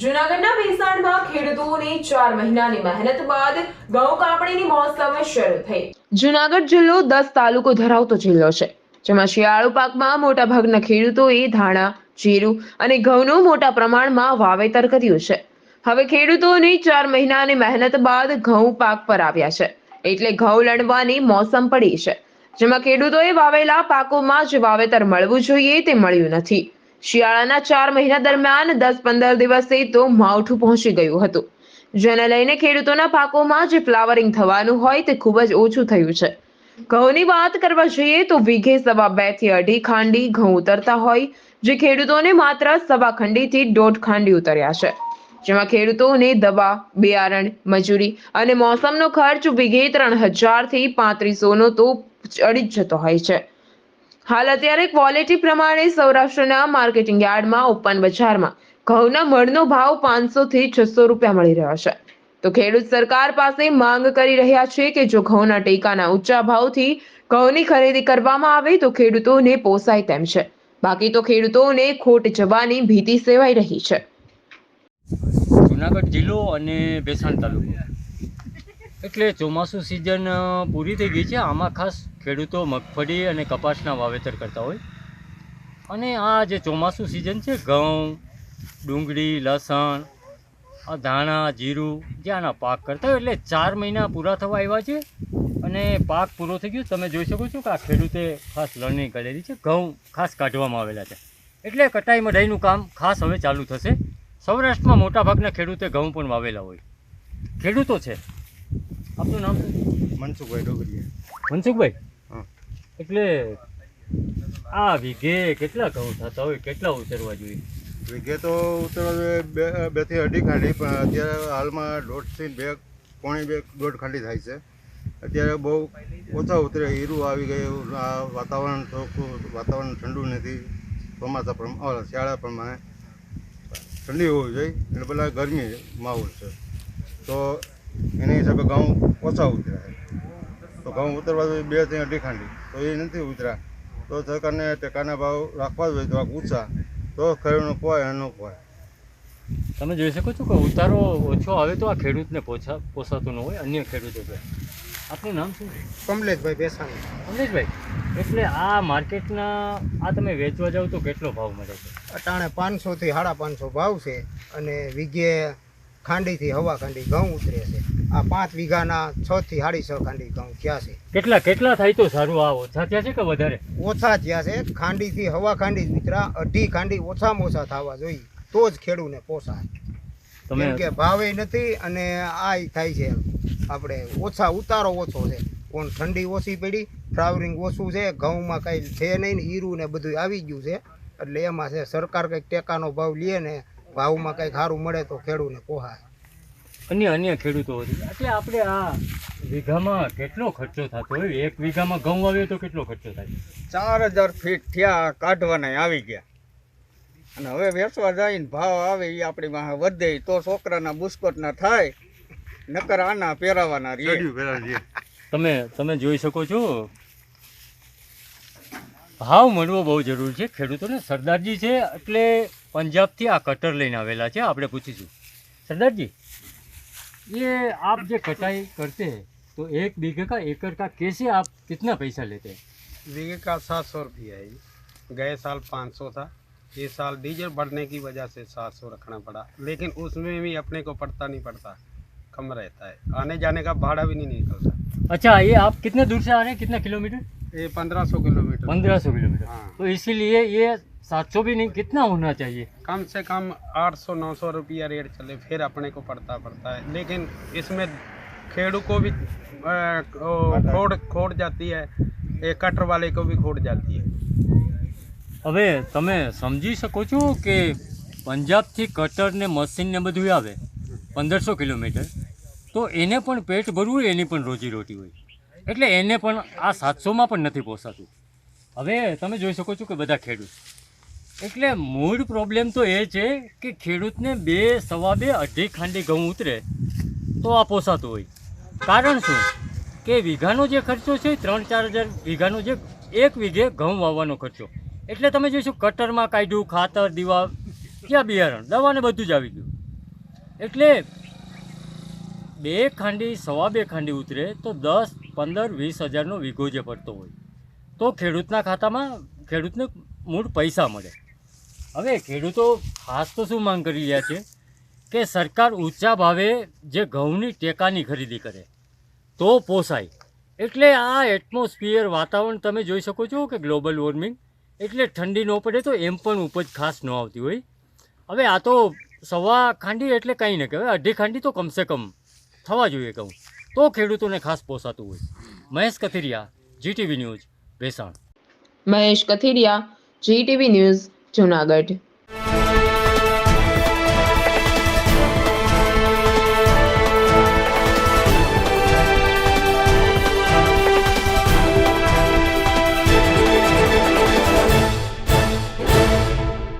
જૂનાગઢના ભેસાણમાં ખેડૂતોની ચાર મહિનાની મહેનત બાદ ઘઉં કાપણીની મોસમ શરૂ થઈ. જૂનાગઢ જિલ્લો દસ તાલુકો ધરાવતો જિલ્લો છે, જેમાં શિયાળુ પાકમાં મોટાભાગના ખેડૂતોએ ધાણા, જીરું અને ઘઉંનું મોટા પ્રમાણમાં વાવેતર કર્યું છે. હવે ખેડૂતોની ચાર મહિનાની મહેનત બાદ ઘઉં પાક પર આવ્યા છે, એટલે ઘઉં લણવાની મોસમ પડી છે. જેમાં ખેડૂતોએ વાવેલા પાકોમાં જે વાવેતર મળવું જોઈએ તે મળ્યું નથી. શિયાળાના ચાર મહિના દરમિયાન દસ પંદર દિવસે તો માવઠું પહોંચી ગયું હતું. જેને લઈને ખેડૂતોના પાકોમાં જે ફ્લાવરિંગ થવાનું હોય તે ખૂબ જ ઓછું થયું છે. ઘઉંની વાત કરવા જઈએ તો વીઘે સવા બેથી અઢી ખાંડી ઘઉં ઉતરતા હોય, જે ખેડૂતોને માત્ર સવા ખંડીથી દોઢ ખાંડી ઉતર્યા છે. જેમાં ખેડૂતોને દવા, બિયારણ, મજૂરી અને મોસમનો ખર્ચ વીઘે ત્રણ હજારથી પાંત્રીસોનો તો ચડી જતો હોય છે. હાલ અત્યારે ક્વોલિટી પ્રમાણે સૌરાષ્ટ્રના માર્કેટિંગ યાર્ડમાં ઓપન બજારમાં. ઘઉંના મળનો ભાવ પાંચસો થી છસો રૂપિયા મળી રહ્યો છે. તો ખેડૂત સરકાર પાસે માંગ કરી રહ્યા છે કે જો ઘઉંના ટેકાના ઊંચા ભાવથી ઘઉંની ખરીદી કરવામાં આવે તો ખેડૂતોને પોસાય તેમ છે. બાકી તો ખેડૂતોને ખોટ જવાની ભીતિ સેવાઈ રહી છે. જુનાગઢ જિલ્લો અને ભેસાણ તાલુકો. એટલે ચોમાસું સિઝન પૂરી થઈ ગઈ છે. આમાં ખાસ ખેડૂતો મગફળી અને કપાસના વાવેતર કરતા હોય. અને આ જે ચોમાસું સિઝન છે, ઘઉં, ડુંગળી, લસણ ધાણા, જીરું, જે આના પાક કરતા હોય, એટલે ચાર મહિના પૂરા થવા આવ્યા છે. અને પાક પૂરો થઈ ગયો. તમે જોઈ શકો છો કે આ ખેડૂતે ખાસ લણણી કરેલી છે. ઘઉં ખાસ કાઢવામાં આવેલા છે. એટલે કટાઈ મઢાઈનું કામ ખાસ હવે ચાલુ થશે. સૌરાષ્ટ્રમાં મોટાભાગના ખેડૂતે ઘઉં પણ વાવેલા હોય. ખેડૂતો છે. આપનું નામ? મનસુખભાઈ ડોગરીયા મનસુખભાઈ. એટલે આ વીઘે કેટલા ઘઉં થતા હોય? કેટલા ઉતરવા જોઈએ? વીઘે તો ઉતરવા જોઈએ બે બેથી અઢી ખાંડી પણ અત્યારે હાલમાં દોઢથી બે પોણી બે દોઢ ખાંડી થાય છે. અત્યારે બહુ ઓછા ઉતરે હીરું આવી ગયું આ વાતાવરણ થોડું વાતાવરણ ઠંડુ નથી. ચોમાસા પ્રમાણે શિયાળા પ્રમાણે ઠંડી હોવી જોઈએ એટલે પેલા ગરમી માહોલ છે. તો એના હિસાબે ઘઉં ઓછા ઉતર્યા. તો ઘઉં ઉતરવા જોઈએ બે ત્યાં અઢી ખાંડી તો એ નથી ઉતર્યા તો સરકારને ટેકાના ભાવ રાખવા જોઈએ તો ઊંચા. તો ખેડૂતનો પોય અને ન પોય તમે જોઈ શકો છો કે ઉતારો ઓછો આવે તો આ ખેડૂતને પોછા પોસાતું ન હોય અન્ય ખેડૂતો પર. આપનું નામ શું? કમલેશભાઈ બેસાણી કમલેશભાઈ એટલે આ માર્કેટના આ તમે વેચવા જાવ તો કેટલો ભાવ મળે છે? અટાણે પાંચસોથી સાડા પાંચસો ભાવ છે અને વીઘે ખાંડીથી હવા ખાંડી ઘઉં ઉતરે છે. આ પાંચ વીઘાના છ થી સાડી છ ખાંડી ઘઉં થયા છે. કેટલા કેટલા થાય તો સારું આ ઓછા થયા છે કે વધારે? ઓછા થયા છે. ખાંડીથી હવા ખાંડી જ ઉતરા અઢી ખાંડી ઓછામાં ઓછા થવા જોઈએ. તો જ ખેડૂને પોસાય. તમે કેમ કે ભાવે નથી અને આ થાય છે આપણે ઓછા ઉતારો ઓછો છે. કોણ ઠંડી ઓછી પડી ફ્લાવરિંગ ઓછું છે ઘઉંમાં કાંઈ છે નહીં ને હીરું ને બધું આવી ગયું છે. એટલે એમાં છે સરકાર કંઈક ટેકાનો ભાવ લે ને ભાવમાં કંઈક સારું મળે તો ખેડૂતને પોહાય. અન્ય અન્ય ખેડૂતો એટલે આપણે આ વીઘામાં કેટલો ખર્ચો થતો હોય? એક વીઘામાં ઘઉં વાવીએ તો કેટલો ખર્ચો થાય? ચાર હજાર ફીટ થયા કાઢવાના આવી ગયા. અને હવે વેચવા જઈને ભાવ આવે એ આપણી પાસે વધે તો છોકરાના બુસ્કોટના થાય નકર આના પહેરાવાના જે તમે તમે જોઈ શકો છો. ભાવ મળવો બહુ જરૂરી છે. ખેડૂતોને સરદારજી છે એટલે પંજાબથી આ કટર લઈને આવેલા છે આપણે પૂછીશું સરદારજી ये आप जो कटाई करते हैं तो एक बीघे का एकड़ का कैसे आप कितना पैसा लेते हैं बीघे का सात सौ रुपया है गए साल पाँच सौ था इस साल डीजल बढ़ने की वजह से सात सौ रखना पड़ा लेकिन उसमें भी अपने को पड़ता नहीं पड़ता कम रहता है आने जाने का भाड़ा भी नहीं निकलता अच्छा ये आप कितने दूर से आ रहे हैं कितना किलोमीटर ये पंद्रह सौ किलोमीटर पंद्रह सौ किलोमीटर हाँ। तो इसीलिए ये सात सौ भी नहीं कितना होना चाहिए कम से कम आठ सौ नौ सौ रुपया रेट चले फिर अपने को पड़ता पड़ता है लेकिन इसमें खेड़ू को भी अ, ओ, खोड़ खोड़ जाती है ये कटर वाले को भी खोड़ जाती है હવે તમે સમજી શકો છો કે પંજાબથી કટર ને મશીન ને બધું આવે પંદરસો કિલોમીટર તો એને પણ પેટ ભરવું હોય એની પણ રોજીરોટી હોય એટલે એને પણ આ સાતસોમાં પણ નથી પોસાતું હવે તમે જોઈ શકો છો કે બધા ખેડૂત એટલે મૂળ પ્રોબ્લેમ તો એ છે કે ખેડૂતને બે, સવા બે અઢી ખાંડી ઘઉં ઉતરે તો આ પોસાતું હોય. કારણ શું? કે વીઘાનો જે ખર્ચો છે ત્રણ, ચાર હજાર વીઘાનો જે એક વીઘે ઘઉં વાવવાનો ખર્ચો. એટલે તમે જોઈશું કટરમાં કાઢ્યું, ખાતર, દીવા, ક્યાં બિયારણ, દવાને બધું જ આવી ગયું. એટલે બે ખાંડી, સવા બે ખાંડી ઉતરે તો દસ, પંદર, વીસ હજારનો વીઘો જે પડતો હોય. તો ખેડૂતના ખાતામાં ખેડૂતને મૂળ પૈસા મળે. હવે ખેડૂતો ખાસ તો શું માંગ કરી રહ્યા છે? કે સરકાર ઊંચા ભાવે જે ઘઉંની ટેકાની ખરીદી કરે, તો પોસાય. એટલે આ એટમોસ્ફિયર વાતાવરણ તમે જોઈ શકો છો કે ગ્લોબલ વોર્મિંગ એટલે ઠંડી ન પડે તો એમ પણ ઉપજ ખાસ ન આવતી હોય. હવે આ તો સવા ખાંડી એટલે કંઈ ન કહેવાય અઢી ખાંડી તો કમસે કમ થવા જોઈએ કહું. તો ખેડૂતોને ખાસ પોસાતું હોય. Mahesh Kathiriya GTV news Bhesan. Mahesh Kathiriya GTV news Junagadh.